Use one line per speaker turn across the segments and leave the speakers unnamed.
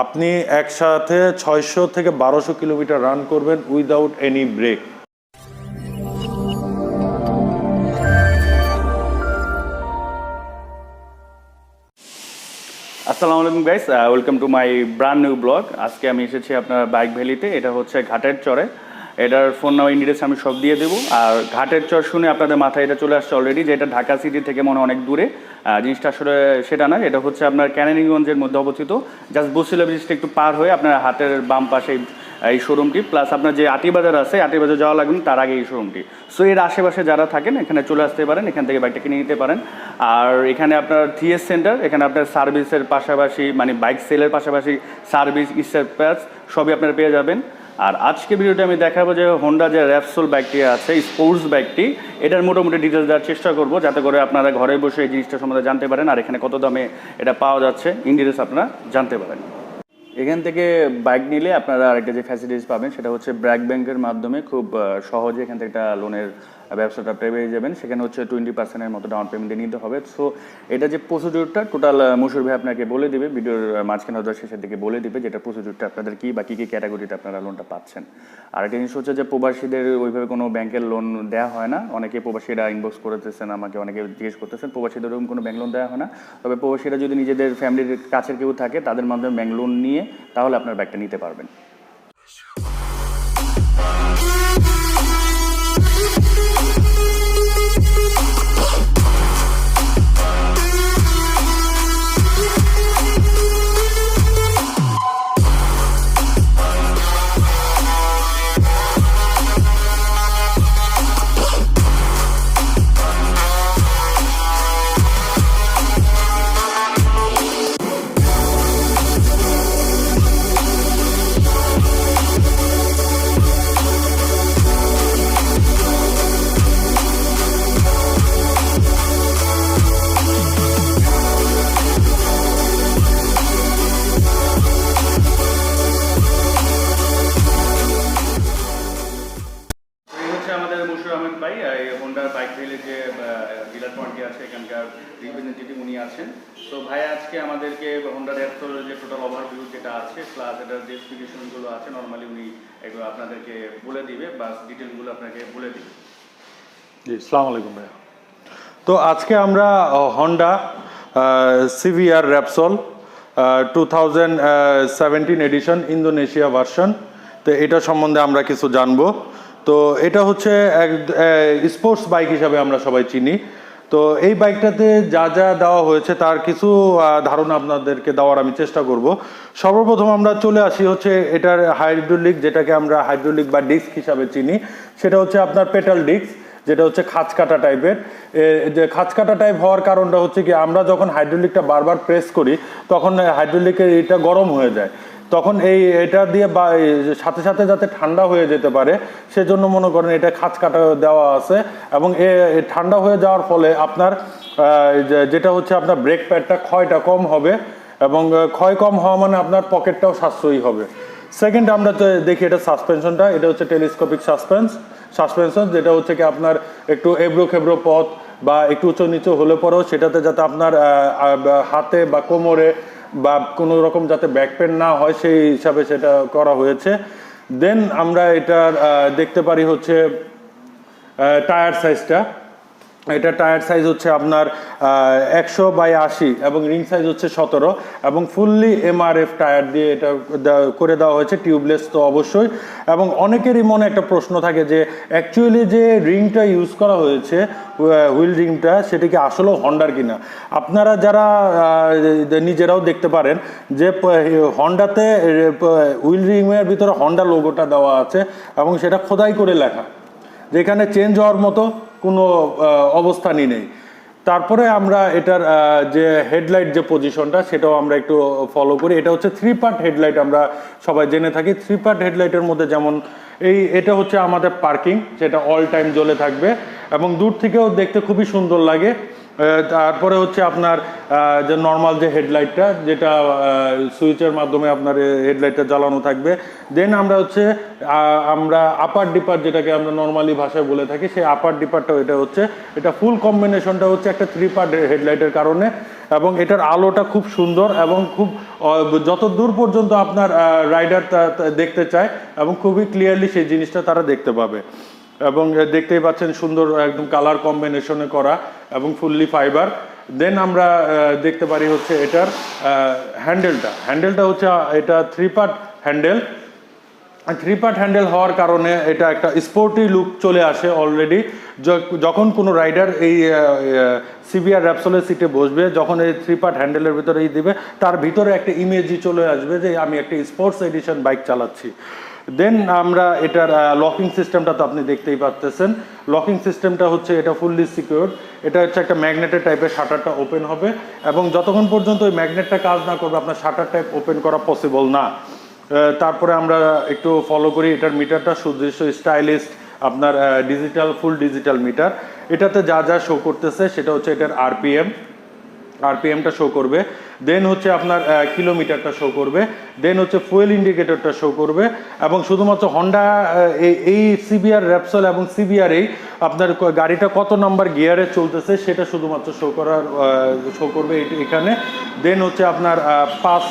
আপনি একসাথে ছয়শো থেকে বারোশো কিলোমিটার রান করবেন উইদাউট এনি ব্রেক।
আসসালামু আলাইকুম guys welcome to my brand new vlog. আজকে আমি এসেছি আপনার বাইক ভ্যালিতে, এটা হচ্ছে ঘাটের চরে। এটার ফোন নাম্বার ইন্ডিটেস আমি সব দিয়ে দেবো। আর ঘাটের চর শুনে আপনাদের মাথায় এটা চলে আসছে অলরেডি যে এটা ঢাকা সিটি থেকে মনে অনেক দূরে। জিনিসটা আসলে সেটা না এটা হচ্ছে আপনার ক্যানানিগঞ্জের মধ্যে অবস্থিত। জাস্ট বসিলা ব্রিজটা একটু পার হয়ে আপনার হাতের বাম পাশে এই- শোরুমটি প্লাস আপনার যে আটিবাজার আছে আটিবাজার যাওয়া লাগবে তার আগে এই শোরুমটি সো এর আশেপাশে যারা থাকেন, এখানে চলে আসতে পারেন, এখান থেকে বাইকটা কিনে নিতে পারেন। আর এখানে আপনার থিএস সেন্টার এখানে আপনার সার্ভিসের পাশাপাশি মানে বাইক সেলের পাশাপাশি সার্ভিস স্পেয়ার্স সবই আপনারা পেয়ে যাবেন। আর আজকে ভিডিওটা আমি দেখাবো যে হোন্ডা যে র্যাপসোল ব্যাগটি আছে স্পোর্টস ব্যাগটি এটার মোটামুটি ডিটেলস দেওয়ার চেষ্টা করব, যাতে করে আপনারা ঘরে বসে এই জিনিসটা সম্বন্ধে জানতে পারেন আর এখানে কত দামে এটা পাওয়া যাচ্ছে। ইন ডিটেলস আপনারা জানতে পারেন। এখান থেকে বাইক নিলে আপনারা আরেকটা যে ফ্যাসিলিটিস পাবেন, সেটা হচ্ছে ব্র্যাক ব্যাংকের মাধ্যমে খুব সহজে এখান থেকে একটা লোনের ব্যবসাটা পেয়ে যাবেন। সেখানে হচ্ছে টোয়েন্টি পার্সেন্টের মতো ডাউন পেমেন্টে নিতে হবে। সো এটা যে প্রসিডিউরটা টোটাল মুসুর ভাই আপনাকে বলে দিবে, ভিডিওর মাঝখানে হয়তো শেষের দিকে বলে দিবে যেটা প্রসিডিউরটা আপনাদের কী বা কী কী ক্যাটাগরিতে আপনারা লোনটা পাচ্ছেন। আর একটা জিনিস হচ্ছে যে প্রবাসীদের ওইভাবে কোনো ব্যাংকের লোন দেওয়া হয় না। অনেকে প্রবাসীরা ইনবক্স করতেছেন, আমাকে অনেকে জিজ্ঞেস করতেছেন, প্রবাসীদের ওরকম কোনো ব্যাংক লোন দেওয়া হয় না। তবে প্রবাসীরা যদি নিজেদের ফ্যামিলির কাছের কেউ থাকে, তাদের মাধ্যমে ব্যাংক লোন নিয়ে তাহলে আপনার ব্যাগটা নিতে পারবেন। স্পেসিফিকেশনগুলো আছে নর্মালি উনি এগুলো আপনাদেরকে বলে দিবে বা ডিটেলগুলো আপনাকে বলে দিবে।
জি, সালাম আলাইকুম ভাইয়া। তো আজকে আমরা Honda CBR Repsol two thousand seventeen edition Indonesia version তো এটা সম্বন্ধে আমরা কিছু জানব। তো এটা হচ্ছে এক স্পোর্টস বাইক হিসাবে আমরা সবাই চিনি। তো এই বাইকটাতে যা যা দেওয়া হয়েছে তার কিছু ধারণা আপনাদেরকে দেওয়ার আমি চেষ্টা করব। সর্বপ্রথম আমরা চলে আসি হচ্ছে এটার হাইড্রোলিক, যেটাকে আমরা হাইড্রোলিক বা ডিস্ক হিসাবে চিনি। সেটা হচ্ছে আপনার পেটাল ডিস্ক, যেটা হচ্ছে খাঁচ কাটা টাইপের যে খাঁচ কাটা টাইপ হওয়ার কারণটা হচ্ছে কি, আমরা যখন হাইড্রোলিকটা বারবার প্রেস করি, তখন হাইড্রোলিকের এটা গরম হয়ে যায়। তখন এই এটা দিয়ে বা সাথে সাথে যাতে ঠান্ডা হয়ে যেতে পারে, সেজন্য মনে করেন এটা খাঁচ কাটা দেওয়া আছে এবং এ ঠান্ডা হয়ে যাওয়ার ফলে আপনার যেটা হচ্ছে আপনার ব্রেক প্যাডটা ক্ষয়টা কম হবে এবং ক্ষয় কম হওয়া মানে আপনার পকেটটাও সাশ্রয়ী হবে। সেকেন্ড আমরা তো দেখি এটা সাসপেনশনটা এটা হচ্ছে টেলিস্কোপিক সাসপেন্স সাসপেনশন যেটা হচ্ছে কি আপনার একটু এবড়ো খেবড়ো পথ বা একটু উঁচু নিচু হলে পরেও সেটাতে যাতে আপনার হাতে বা কোমরে বা কোনো রকম যাতে ব্যাক পেন না হয়, সেই হিসাবে সেটা করা হয়েছে। দেন আমরা এটার দেখতে পারি হচ্ছে টায়ার সাইজটা এটা টায়ার সাইজ হচ্ছে আপনার একশো বাই আশি এবং রিং সাইজ হচ্ছে সতেরো এবং ফুললি এমআরএফ টায়ার দিয়ে এটা করে দেওয়া হয়েছে, টিউবলেস তো অবশ্যই। এবং অনেকেরই মনে একটা প্রশ্ন থাকে যে অ্যাকচুয়ালি যে রিংটা ইউজ করা হয়েছে হুইল রিংটা, সেটা কি আসলেও হন্ডার কিনা? আপনারা যারা নিজেরাও দেখতে পারেন যে হন্ডাতে হুইল রিংয়ের ভিতরে হন্ডা লোগোটা দেওয়া আছে এবং সেটা খোদাই করে লেখা। যেখানে চেঞ্জ হওয়ার মতো কোনো অবস্থানই নেই। তারপরে আমরা এটার যে হেডলাইট যে পজিশনটা, সেটাও আমরা একটু ফলো করি। এটা হচ্ছে থ্রি পার্ট হেডলাইট আমরা সবাই জেনে থাকি। থ্রি পার্ট হেডলাইটের মধ্যে যেমন এই, এটা হচ্ছে আমাদের পার্কিং যেটা অল টাইম জ্বলে থাকবে এবং দূর থেকেও দেখতে খুবই সুন্দর লাগে। তারপরে হচ্ছে আপনার যে নর্মাল যে হেডলাইটটা যেটা সুইচের মাধ্যমে আপনার হেডলাইটটা জ্বালানো থাকবে। দেন আমরা হচ্ছে আমরা আপার ডিপার যেটাকে আমরা নর্মালি ভাষায় বলে থাকি, সেই আপার ডিপারটা এটা হচ্ছে, এটা ফুল কম্বিনেশনটা হচ্ছে একটা থ্রি পার্ট হেডলাইটের কারণে, এবং এটার আলোটা খুব সুন্দর এবং খুব যত দূর পর্যন্ত আপনার রাইডার দেখতে চায়, এবং খুবই ক্লিয়ারলি সেই জিনিসটা তারা দেখতে পাবে। এবং দেখতেই পাচ্ছেন সুন্দর একদম কালার কম্বিনেশনে করা এবং ফুললি ফাইবার দেন আমরা দেখতে পারি হচ্ছে এটার হ্যান্ডেলটা হ্যান্ডেলটা হচ্ছে এটা three part handle three part handle হওয়ার কারণে এটা একটা স্পোর্টি লুক চলে আসে অলরেডি যখন কোনো রাইডার এই সিবিআর র্যাপসোলের সিটে বসবে, যখন এই থ্রি পার্ট হ্যান্ডেলের ভিতরে এই দিবে, তার ভিতরে একটা ইমেজই চলে আসবে যে আমি একটা স্পোর্টস এডিশন বাইক চালাচ্ছি। দেন আমরা এটার লকিং সিস্টেমটা তো আপনি দেখতেই পাচ্তেছেন লকিং সিস্টেমটা হচ্ছে এটা ফুললি সিকিউর এটা হচ্ছে একটা ম্যাগনেটের টাইপের শাটারটা ওপেন হবে এবং যতক্ষণ পর্যন্ত ওই ম্যাগনেটটা কাজ না করবে, আপনার শাটার টাইপ ওপেন করা পসিবল না। তারপরে আমরা একটু ফলো করি, এটার মিটারটা সুদৃশ্য স্টাইলিস্ট আপনার ডিজিটাল ফুল ডিজিটাল মিটার এটাতে যা যা শো করতেছে, সেটা হচ্ছে এটার আরপিএম আরপিএমটা শো করবে। দেন হচ্ছে আপনার কিলোমিটারটা শো করবে। দেন হচ্ছে ফুয়েল ইন্ডিকেটরটা শো করবে। এবং শুধুমাত্র হন্ডা এই সিবিআর র্যাপসল এবং সিবিআরেই আপনার গাড়িটা কত নাম্বার গিয়ারে চলতেছে, সেটা শুধুমাত্র শো করার শো করবে এখানে। দেন হচ্ছে আপনার পাস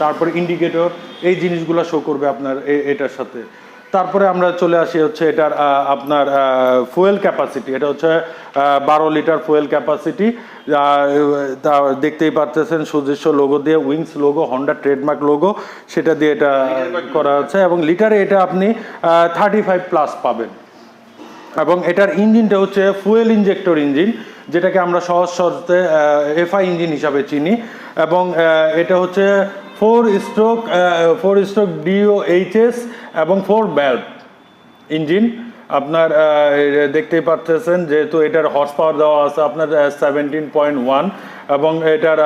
তারপর ইন্ডিকেটর এই জিনিসগুলো শো করবে আপনার এটার সাথে। তারপরে আমরা চলে আসি হচ্ছে এটার আপনার ফুয়েল ক্যাপাসিটি এটা হচ্ছে বারো লিটার ফুয়েল ক্যাপাসিটি তা দেখতেই পারতেছেন সুদৃশ্য লোগো দিয়ে wings logo Honda trademark logo সেটা দিয়ে এটা করা হচ্ছে। এবং লিটারে এটা আপনি থার্টি ফাইভ প্লাস পাবেন। এবং এটার ইঞ্জিনটা হচ্ছে ফুয়েল ইঞ্জেক্টর ইঞ্জিন, যেটাকে আমরা সহজ সহজতে এফআই ইঞ্জিন হিসাবে চিনি। এবং এটা হচ্ছে four stroke four stroke deo HS এবং ফোর ব্যাল্ব ইঞ্জিন আপনার দেখতেই পাচ্ছেন যেহেতু এটার হর্স পাওয়ার দেওয়া আছে আপনার সেভেন্টিন পয়েন্ট ওয়ান এবং এটার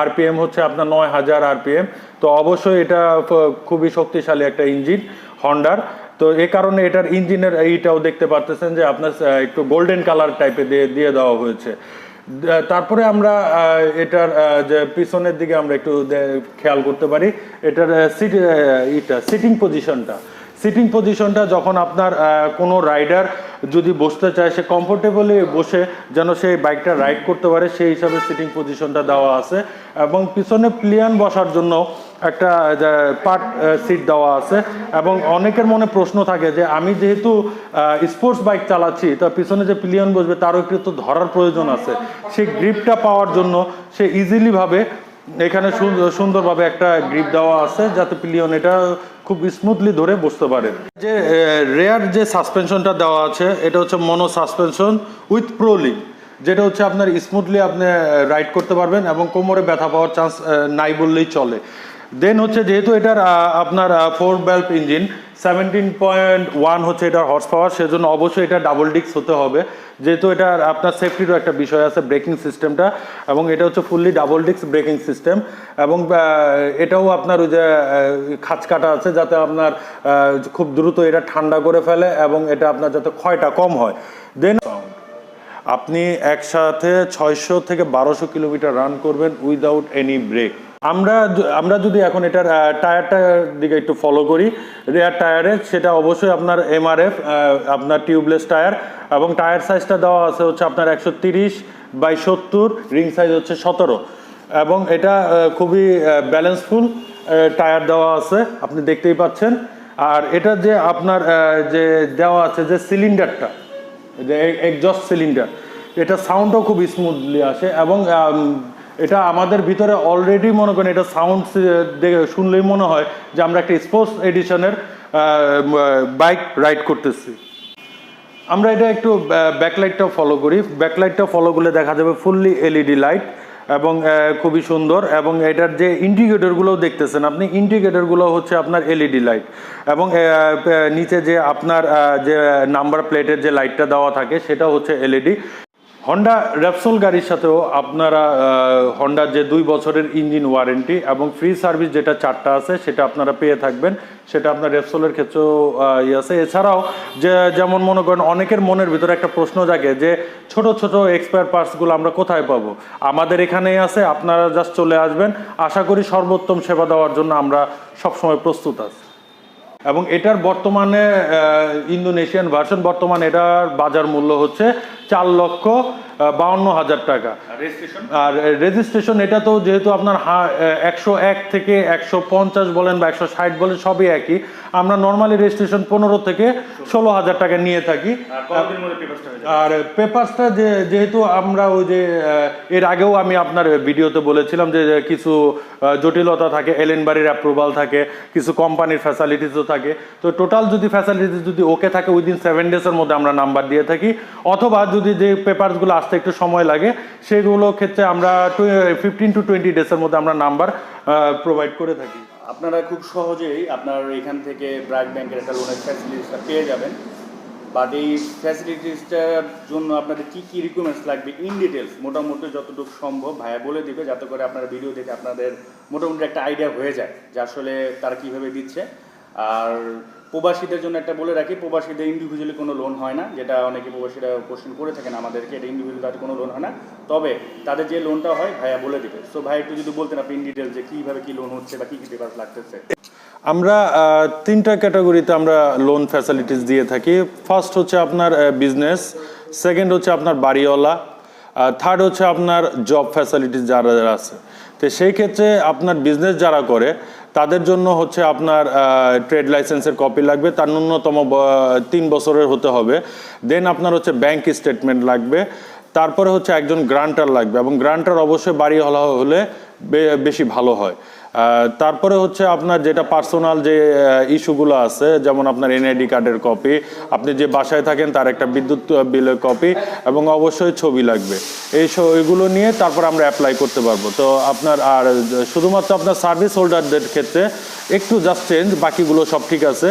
আরপিএম হচ্ছে আপনার নয় হাজার আরপিএম তো অবশ্যই এটা খুবই শক্তিশালী একটা ইঞ্জিন হন্ডার তো এই কারণে এটার ইঞ্জিনের এইটাও দেখতে পাচ্তেছেন যে আপনার একটু গোল্ডেন কালার টাইপে দিয়ে দিয়ে দেওয়া হয়েছে। তারপরে আমরা এটার যে পিছনের দিকে আমরা একটু খেয়াল করতে পারি, এটার সিট ইটা সিটিং পজিশনটা সিটিং পজিশনটা যখন আপনার কোনো রাইডার যদি বসতে চায়, সে কমফোর্টেবলি বসে যেন সেই বাইকটা রাইড করতে পারে, সেই হিসাবে সিটিং পজিশনটা দেওয়া আছে। এবং পিছনে প্লিয়ান বসার জন্য একটা পার্ট সিট দেওয়া আছে। এবং অনেকের মনে প্রশ্ন থাকে যে, আমি যেহেতু স্পোর্টস বাইক চালাচ্ছি, তা পিছনে যে প্লিয়ন বসবে, তারও একটু তো ধরার প্রয়োজন আছে। সেই গ্রিপটা পাওয়ার জন্য সে ইজিলিভাবে এখানে সুন্দর- সুন্দরভাবে একটা গ্রিপ দেওয়া আছে, যাতে পিলিয়ন এটা খুব স্মুথলি ধরে বসতে পারে। যে রেয়ার যে সাসপেনশনটা দেওয়া আছে, এটা হচ্ছে মনো সাসপেনশন উইথ প্রোলিং যেটা হচ্ছে আপনার স্মুথলি আপনি রাইড করতে পারবেন এবং কোমরে ব্যথা পাওয়ার চান্স নাই বললেই চলে। দেন হচ্ছে যেহেতু এটার আপনার ফোর ব্যাল্প ইঞ্জিন সেভেন্টিন পয়েন্ট ওয়ান হচ্ছে এটার হর্স পাওয়ার সেজন্য অবশ্যই এটা ডাবল ডিক্স হতে হবে। যেহেতু এটা আপনার সেফটিরও একটা বিষয় আছে ব্রেকিং সিস্টেমটা এবং এটা হচ্ছে ফুললি ডাবল ডিক্স ব্রেকিং সিস্টেম এবং এটাও আপনার ওই যে খাঁচ কাটা আছে যাতে আপনার খুব দ্রুত এটা ঠান্ডা করে ফেলে এবং এটা আপনার যাতে ক্ষয়টা কম হয়। দেন আপনি একসাথে ছয়শো থেকে বারোশো কিলোমিটার রান করবেন উইদাউট এনি ব্রেক আমরা আমরা যদি এখন এটার টায়ারটার দিকে একটু ফলো করি রেয়ার টায়ারে সেটা অবশ্যই আপনার এমআরএফ আপনার টিউবলেস টায়ার এবং টায়ার সাইজটা দেওয়া আছে হচ্ছে আপনার একশো তিরিশ বাই সত্তর রিং সাইজ হচ্ছে সতেরো। এবং এটা খুবই ব্যালেন্সফুল টায়ার দেওয়া আছে, আপনি দেখতেই পাচ্ছেন। আর এটা যে আপনার যে দেওয়া আছে যে সিলিন্ডারটা যে এক্সজস্ট সিলিন্ডার এটা সাউন্ডও খুব স্মুথলি আসে এবং এটা আমাদের ভিতরে অলরেডি মনে করেন এটা সাউন্ড দেখে শুনলেই মনে হয় যে আমরা একটা স্পোর্টস এডিশনের বাইক রাইড করতেছি। আমরা এটা একটু ব্যাকলাইটটাও ফলো করি। ব্যাকলাইটটা ফলো করলে দেখা যাবে ফুললি এলইডি লাইট এবং খুবই সুন্দর এবং এটার যে ইন্ডিকেটরগুলোও দেখতেছেন আপনি ইন্ডিকেটরগুলো হচ্ছে আপনার এলইডি লাইট এবং নিচে যে আপনার যে নাম্বার প্লেটের যে লাইটটা দেওয়া থাকে সেটা হচ্ছে এলইডি হন্ডা র্যাপসোল গাড়ির সাথেও আপনারা হন্ডার যে দুই বছরের ইঞ্জিন ওয়ারেন্টি এবং ফ্রি সার্ভিস যেটা চারটা আছে, সেটা আপনারা পেয়ে থাকবেন। সেটা আপনার র্যাপসোলের ক্ষেত্রেও ইয়ে আছে। এছাড়াও যে, যেমন মনে করেন, অনেকের মনের ভিতরে একটা প্রশ্ন জাগে যে, ছোট ছোট এক্সপায়ার পার্টসগুলো আমরা কোথায় পাবো? আমাদের এখানেই আছে, আপনারা জাস্ট চলে আসবেন। আশা করি সর্বোত্তম সেবা দেওয়ার জন্য আমরা সবসময় প্রস্তুত আছি। এবং এটার বর্তমানে ইন্দোনেশিয়ান ভার্সন বর্তমানে এটার বাজার মূল্য হচ্ছে চার লক্ষ বাউন্ন হাজার টাকা। আর রেজিস্ট্রেশন এটা তো যেহেতু আপনার একশো এক থেকে একশো পঞ্চাশ বলেন বা একশো ষাট বলেন সবই একই। আমরা নর্মালি রেজিস্ট্রেশন পনেরো থেকে ষোলো হাজার টাকা নিয়ে থাকি।
আর পেপারসটা
যে যেহেতু আমরা ওই যে এর আগেও আমি আপনার ভিডিওতে বলেছিলাম যে কিছু জটিলতা থাকে এলেন বাড়ির অ্যাপ্রুভাল থাকে কিছু কোম্পানির ফ্যাসিলিটিসও থাকে। তো টোটাল যদি ফ্যাসিলিটিস যদি ওকে থাকে উইদিন সেভেন ডেজের মধ্যে আমরা নাম্বার দিয়ে থাকি। অথবা যদি যে পেপারসগুলো আসতে একটু সময় লাগে। সেগুলো ক্ষেত্রে আমরা ফিফটিন টু টোয়েন্টি ডেজের মধ্যে আমরা নাম্বার প্রোভাইড করে থাকি।
আপনারা খুব সহজেই আপনার এখান থেকে ব্র্যাক ব্যাংকের একটা লোনের ফ্যাসিলিটিসটা পেয়ে যাবেন। বাট এই ফ্যাসিলিটিসটার জন্য আপনাদের কী কী রিকোয়ারমেন্টস লাগবে ইন ডিটেলস মোটামুটি যতটুকু সম্ভব ভাইয়া বলে দিবে, যাতে করে আপনারা ভিডিও দেখে আপনাদের মোটামুটি একটা আইডিয়া হয়ে যায় যে আসলে তারা কীভাবে দিচ্ছে। আর প্রবাসীদের জন্য একটা বলে রাখি, প্রবাসীদের ইন্ডিভিজুয়ালি কোনো লোন হয় না, যেটা অনেকে প্রবাসীরা কোশ্চেন করে থাকেন আমাদেরকে, এটা ইন্ডিভিজুয়ালি তাদের কোনো লোন হয় না। তবে তাদের যে লোনটা হয়, ভাইয়া বলে দিবে। সো ভাই, একটু যদি বলতেন আপনি ইন ডিটেলস যে কীভাবে কী লোন হচ্ছে বা কী কী পেপার লাগতেছে।
আমরা তিনটা ক্যাটাগরিতে আমরা লোন ফ্যাসিলিটিস দিয়ে থাকি। ফার্স্ট হচ্ছে আপনার বিজনেস সেকেন্ড হচ্ছে আপনার বাড়িওয়ালা থার্ড হচ্ছে আপনার জব ফ্যাসিলিটিস যারা যারা আছে। তো সেই ক্ষেত্রে আপনার বিজনেস যারা করে তাদের জন্য হচ্ছে আপনার ট্রেড লাইসেন্সের কপি লাগবে। তার ন্যূনতম তিন বছরের হতে হবে। দেন আপনার হচ্ছে ব্যাংক স্টেটমেন্ট লাগবে। তারপরে হচ্ছে একজন গ্রান্টার লাগবে এবং গ্রান্টার অবশ্যই বাড়ি হলা হলে বেশি ভালো হয়। তারপরে হচ্ছে আপনার যেটা পার্সোনাল যে ইস্যুগুলো আছে, যেমন আপনার এনআইডি কার্ডের কপি আপনি যে বাসায় থাকেন তার একটা বিদ্যুৎ বিলের কপি এবং অবশ্যই ছবি লাগবে। এই এগুলো নিয়ে তারপর আমরা অ্যাপ্লাই করতে পারব। তো আপনার আর, শুধুমাত্র আপনার সার্ভিস হোল্ডারদের ক্ষেত্রে একটু জাস্ট চেঞ্জ বাকিগুলো সব ঠিক আছে।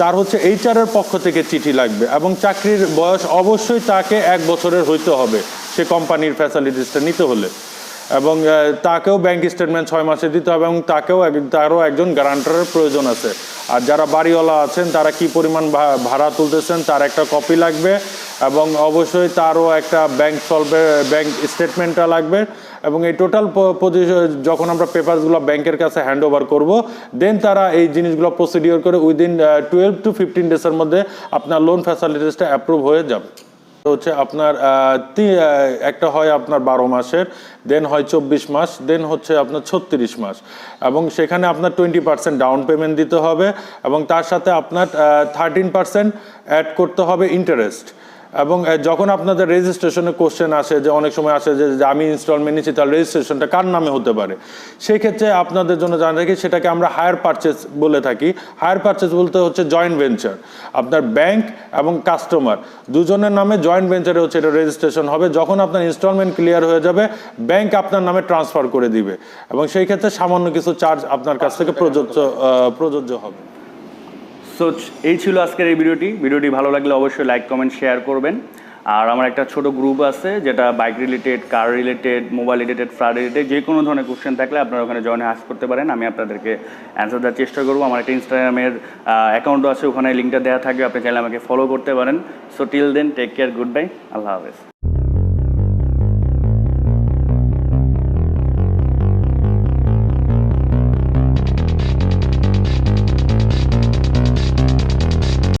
তার হচ্ছে এইচআরের পক্ষ থেকে চিঠি লাগবে এবং চাকরির বয়স অবশ্যই তাকে এক বছরের হইতে হবে সে কোম্পানির ফ্যাসিলিটিসটা নিতে হলে। এবং তাকেও ব্যাংক স্টেটমেন্ট ছয় মাসে দিতে হবে এবং তাকেও তারও একজন গ্যারান্টারের প্রয়োজন আছে। আর যারা বাড়িওয়ালা আছেন, তারা কি পরিমাণ ভাড়া তুলতেছেন, তার একটা কপি লাগবে এবং অবশ্যই তারও একটা ব্যাংক সলভে ব্যাংক স্টেটমেন্টটা লাগবে এবং এই টোটাল যখন আমরা পেপারসগুলো ব্যাংকের কাছে হ্যান্ড ওভার করব দেন তারা এই জিনিসগুলো প্রসিডিওর করে উইদিন টুয়েলভ টু ফিফটিন ডেজের মধ্যে আপনার লোন ফ্যাসিলিটিসটা অ্যাপ্রুভ হয়ে যাবে। হচ্ছে আপনার একটা হয় আপনার বারো মাসের দেন হয় চব্বিশ মাস দেন হচ্ছে আপনার ছত্রিশ মাস। এবং সেখানে আপনার টোয়েন্টি পার্সেন্ট ডাউন পেমেন্ট দিতে হবে এবং তার সাথে আপনার থার্টিন পার্সেন্ট অ্যাড করতে হবে ইন্টারেস্ট। এবং যখন আপনাদের রেজিস্ট্রেশনে কোশ্চেন আসে যে, অনেক সময় আসে যে আমি ইনস্টলমেন্ট নিচ্ছি তাহলে রেজিস্ট্রেশনটা কার নামে হতে পারে? সেই ক্ষেত্রে আপনাদের জন্য জানা রাখি সেটাকে আমরা হায়ার পারচেস বলে থাকি। হায়ার পারচেস বলতে হচ্ছে জয়েন্ট ভেঞ্চার আপনার ব্যাংক এবং কাস্টমার দুজনের নামে জয়েন্ট ভেঞ্চারে হচ্ছে এটা রেজিস্ট্রেশন হবে। যখন আপনার ইনস্টলমেন্ট ক্লিয়ার হয়ে যাবে ব্যাংক আপনার নামে ট্রান্সফার করে দিবে। এবং সেই ক্ষেত্রে সামান্য কিছু চার্জ আপনার কাছ থেকে প্রযোজ্য প্রযোজ্য হবে।
সো এই ছিল আজকের এই ভিডিওটি। ভিডিওটি ভালো লাগলে অবশ্যই লাইক কমেন্ট শেয়ার করবেন। আর আমার একটা ছোট গ্রুপ আছে, যেটা bike related car related mobile related flood related যে কোনো ধরনের কোশ্চেন থাকলে আপনারা ওখানে জয়েনে আস করতে পারেন। আমি আপনাদেরকে অ্যান্সার দেওয়ার চেষ্টা করব। আমার একটা ইনস্টাগ্রামের অ্যাকাউন্টও আছে, ওখানে লিঙ্কটা দেওয়া থাকবে। আপনি চাইলে আমাকে ফলো করতে পারেন। So till then take care goodbye আল্লাহ হাফেজ।